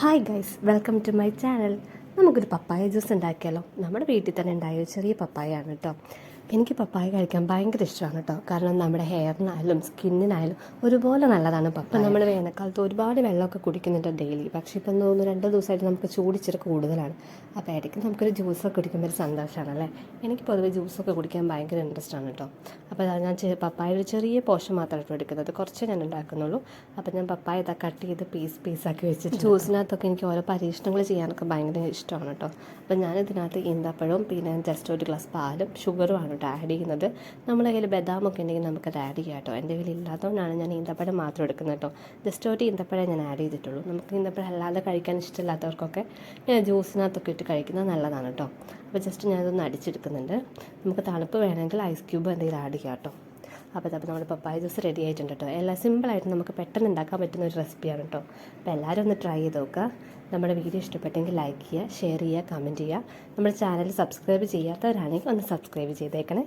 Hi guys welcome to my channel നമുക്കൊരു papaya juice ഉണ്ടാക്കിയാലോ? നമ്മുടെ വീട്ടിൽ തന്നെ ഉണ്ടായ ചെറിയ പപ്പായ ആണ് കേട്ടോ. എനിക്ക് പപ്പായ കഴിക്കാൻ ഭയങ്കര ഇഷ്ടമാണ് കേട്ടോ കാരണം നമ്മുടെ ഹെയറിനായാലും സ്കിന്നിനായാലും ഒരുപോലെ നല്ലതാണ് പപ്പായ. നമ്മൾ വേനൽക്കാലത്ത് ഒരുപാട് വെള്ളമൊക്കെ കുടിക്കുന്നുണ്ട് ഡെയിലി പക്ഷേ ഇപ്പം തോന്നുന്നു രണ്ട് ദിവസമായിട്ട് നമുക്ക് ചൂടിച്ചിരി കൂടുതലാണ്. അപ്പോൾ ഇടയ്ക്ക് നമുക്കൊരു ജ്യൂസൊക്കെ കുടിക്കുമ്പോൾ ഒരു സന്തോഷമാണല്ലേ എനിക്ക് പൊതുവേ ജ്യൂസൊക്കെ കുടിക്കാൻ ഭയങ്കര ഇൻട്രസ്റ്റ് ആണ് കേട്ടോ അപ്പോൾ ഞാൻ പപ്പായ ഒരു ചെറിയ പോഷൻ മാത്രമായിട്ട് എടുക്കുന്നത്. കുറച്ച് ഞാൻ ഉണ്ടാക്കുന്നുള്ളൂ. അപ്പോൾ ഞാൻ പപ്പായ ഇതാ കട്ട് ചെയ്ത് പീസ് പീസാക്കി വെച്ചിട്ട് ജ്യൂസിനകത്തൊക്കെ എനിക്ക് ഓരോ പരീക്ഷണങ്ങൾ ചെയ്യാനൊക്കെ ഭയങ്കര ഇഷ്ടമാണ് കേട്ടോ അപ്പോൾ ഞാൻ ഇതിനകത്ത് ഈന്തപ്പഴവും പിന്നെ ജസ്റ്റ് ഒരു ഗ്ലാസ് പാലും ഷുഗറുമാണ് കേട്ടോ ആഡ് ചെയ്യുന്നത്. നമ്മുടെ കയ്യിൽ ബദാമൊക്കെ ഉണ്ടെങ്കിൽ നമുക്കത് ആഡ് ചെയ്യാം കേട്ടോ. എന്റെ കയ്യിൽ ഇല്ലാത്തതുകൊണ്ടാണ് ഞാൻ ഈന്തപ്പഴം മാത്രം എടുക്കുന്നത് കേട്ടോ. ജസ്റ്റ് ഒരു ഈന്തപ്പഴം ഞാൻ ആഡ് ചെയ്തിട്ടുള്ളൂ. നമുക്ക് ഈന്തപ്പഴം അല്ലാതെ കഴിക്കാൻ ഇഷ്ടമില്ലാത്തവർക്കൊക്കെ ഞാൻ ജ്യൂസിനകത്തൊക്കെ ഇട്ട് കഴിക്കുന്നത് നല്ലതാണ് കേട്ടോ. അപ്പോൾ ജസ്റ്റ് ഞാനതൊന്ന് അടിച്ചെടുക്കുന്നുണ്ട്. നമുക്ക് തണുപ്പ് വേണമെങ്കിൽ ഐസ് ക്യൂബ് എന്തെങ്കിലും ആഡ് ചെയ്യാം കേട്ടോ. അപ്പോൾ അപ്പോൾ നമ്മുടെ പപ്പായ ജ്യൂസ് റെഡി ആയിട്ടുണ്ട് കേട്ടോ. എല്ലാം സിമ്പിളായിട്ട് നമുക്ക് പെട്ടെന്ന് ഉണ്ടാക്കാൻ പറ്റുന്ന ഒരു റെസിപ്പിയാണ് കേട്ടോ. അപ്പോൾ എല്ലാവരും ഒന്ന് ട്രൈ ചെയ്ത് നോക്കുക. നമ്മുടെ വീഡിയോ ഇഷ്ടപ്പെട്ടെങ്കിൽ ലൈക്ക് ചെയ്യുക ഷെയർ ചെയ്യുക കമന്റ് ചെയ്യുക. നമ്മുടെ ചാനൽ സബ്സ്ക്രൈബ് ചെയ്യാത്തവരാണെങ്കിൽ ഒന്ന് സബ്സ്ക്രൈബ് ചെയ്തേക്കണേ.